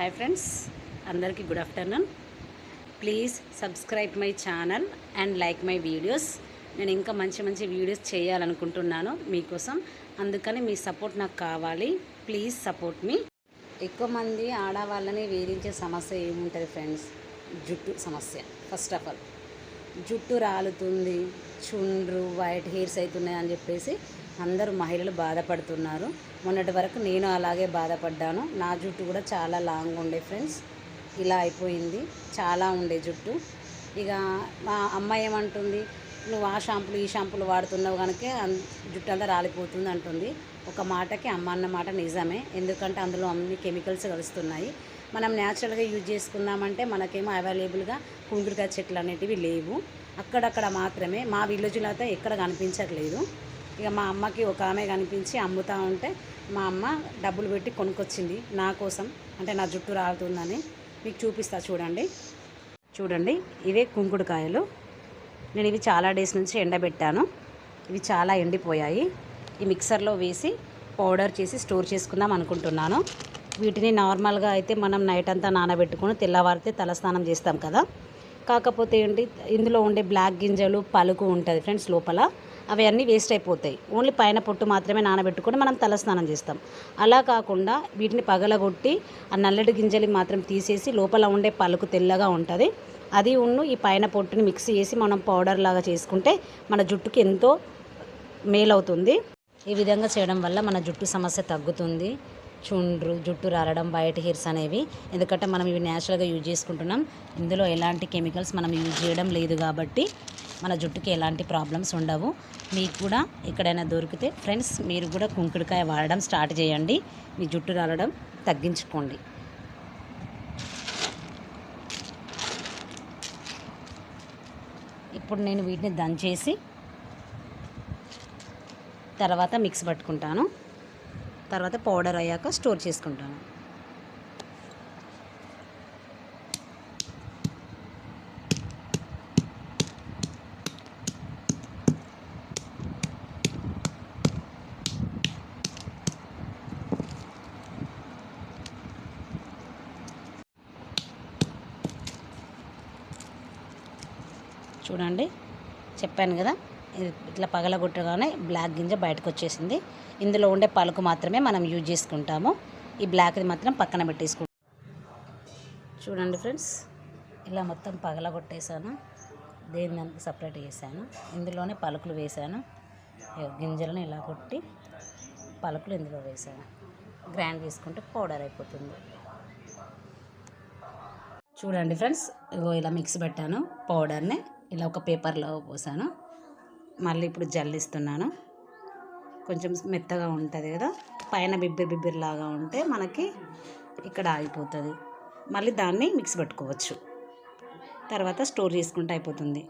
Hi friends అందరికీ good afternoon please subscribe my channel and like my videos నేను ఇంకా మంచి మంచి వీడియోస్ చేయాలనుకుంటున్నాను మీకోసం. అందుకని మీ సపోర్ట్ నాకు కావాలి. ప్లీజ్ సపోర్ట్ మీ ఎక్కువ మంది ఆడవాళ్ళని వేధించే సమస్య ఏముంటుంది ఫ్రెండ్స్ జుట్టు సమస్య ఫస్ట్ ఆఫ్ ఆల్ జుట్టు రాలుతుంది చుండ్రు వైట్ హెయిర్స్ అవుతున్నాయి అని చెప్పేసి అందరూ మహిళలు బాధపడుతున్నారు. మొన్నటి వరకు నేను అలాగే బాధపడ్డాను. నా జుట్టు కూడా చాలా లాంగ్ ఉండే ఫ్రెండ్స్. ఇలా అయిపోయింది. చాలా ఉండే జుట్టు. ఇక మా అమ్మాయి ఏమంటుంది? నువ్వు ఆ షాంపులు ఈ షాంపులు వాడుతున్నావు కనుక జుట్టు అంతా రాలిపోతుంది అంటుంది. ఒక మాటకి అమ్మ అన్న మాట నిజమే. ఎందుకంటే అందులో అన్ని కెమికల్స్ కలుస్తున్నాయి. మనం న్యాచురల్గా యూజ్ చేసుకుందామంటే మనకేమో అవైలబుల్గా కుంకుడుకాయ చెట్లు అనేటివి లేవు. అక్కడక్కడ మాత్రమే. మా విలేజ్లో అయితే ఎక్కడ కనిపించట్లేదు. ఇక మా అమ్మకి ఒక ఆమె కనిపించి అమ్ముతా ఉంటే మా అమ్మ డబ్బులు పెట్టి కొనుక్కొచ్చింది నా కోసం. అంటే నా జుట్టు రాలుతుందని. మీకు చూపిస్తా చూడండి. చూడండి ఇవే కుంకుడుకాయలు. నేను ఇవి చాలా డేస్ నుంచి ఎండబెట్టాను. ఇవి చాలా ఎండిపోయాయి. ఈ మిక్సర్లో వేసి పౌడర్ చేసి స్టోర్ చేసుకుందాం అనుకుంటున్నాను. వీటిని నార్మల్గా అయితే మనం నైట్ అంతా నానబెట్టుకొని తెల్లవారితే తలస్నానం చేస్తాం కదా. కాకపోతే ఏంటి ఇందులో ఉండే బ్లాక్ గింజలు పలుకు ఉంటుంది ఫ్రెండ్స్ లోపల. అవి అన్నీ వేస్ట్ అయిపోతాయి. ఓన్లీ పైన పొట్టు మాత్రమే నానబెట్టుకొని మనం తలస్నానం చేస్తాం. అలా కాకుండా వీటిని పగలగొట్టి ఆ నల్లటి గింజలు మాత్రం తీసేసి లోపల ఉండే పలుకు తెల్లగా ఉంటుంది. అది ఉన్ను ఈ పైన పొట్టుని మిక్స్ చేసి మనం పౌడర్ లాగా చేసుకుంటే మన జుట్టుకి ఎంతో మేలవుతుంది. ఈ విధంగా చేయడం వల్ల మన జుట్టు సమస్య తగ్గుతుంది. చుండ్రు జుట్టు రాలడం బయట హెయిర్స్ అనేవి ఎందుకంటే మనం ఇవి న్యాచురల్గా యూజ్ చేసుకుంటున్నాం. ఇందులో ఎలాంటి కెమికల్స్ మనం యూజ్ చేయడం లేదు కాబట్టి మన జుట్టుకి ఎలాంటి ప్రాబ్లమ్స్ ఉండవు. మీకు కూడా ఎక్కడైనా దొరికితే ఫ్రెండ్స్ మీరు కూడా కుంకుడుకాయ వాడడం స్టార్ట్ చేయండి. మీ జుట్టు రాలడం తగ్గించుకోండి. ఇప్పుడు నేను వీటిని దంచేసి తర్వాత మిక్స్ పట్టుకుంటాను. తర్వాత పౌడర్ అయ్యాక స్టోర్ చేసుకుంటాను. చూడండి. చెప్పాను కదా ఇట్లా పగలగొట్టగానే బ్లాక్ గింజ బయటకు వచ్చేసింది ఇందులో ఉండే పలుకు మాత్రమే మనం యూజ్ చేసుకుంటాము. ఈ బ్లాక్ది మాత్రం పక్కన పెట్టేసుకుంటాం చూడండి ఫ్రెండ్స్ ఇలా మొత్తం పగలగొట్టేసాను. దేని దానికి సపరేట్ చేశాను. ఇందులోనే పలుకులు వేశాను. ఇగో గింజలను ఇలా కొట్టి పలుకులు ఇందులో వేసాను గ్రైండ్ చేసుకుంటే పౌడర్ అయిపోతుంది. చూడండి ఫ్రెండ్స్ ఇగో ఇలా మిక్స్ పెట్టాను పౌడర్ని. ఇలా ఒక పేపర్లో పోసాను. మళ్ళీ ఇప్పుడు జల్లిస్తున్నాను. కొంచెం మెత్తగా ఉంటుంది కదా? పైన బిబ్బిర్ బిబ్బిర్లాగా ఉంటే మనకి ఇక్కడ ఆగిపోతుంది. మళ్ళీ దాన్ని మిక్స్ పెట్టుకోవచ్చు. తర్వాత స్టోర్ చేసుకుంటే అయిపోతుంది.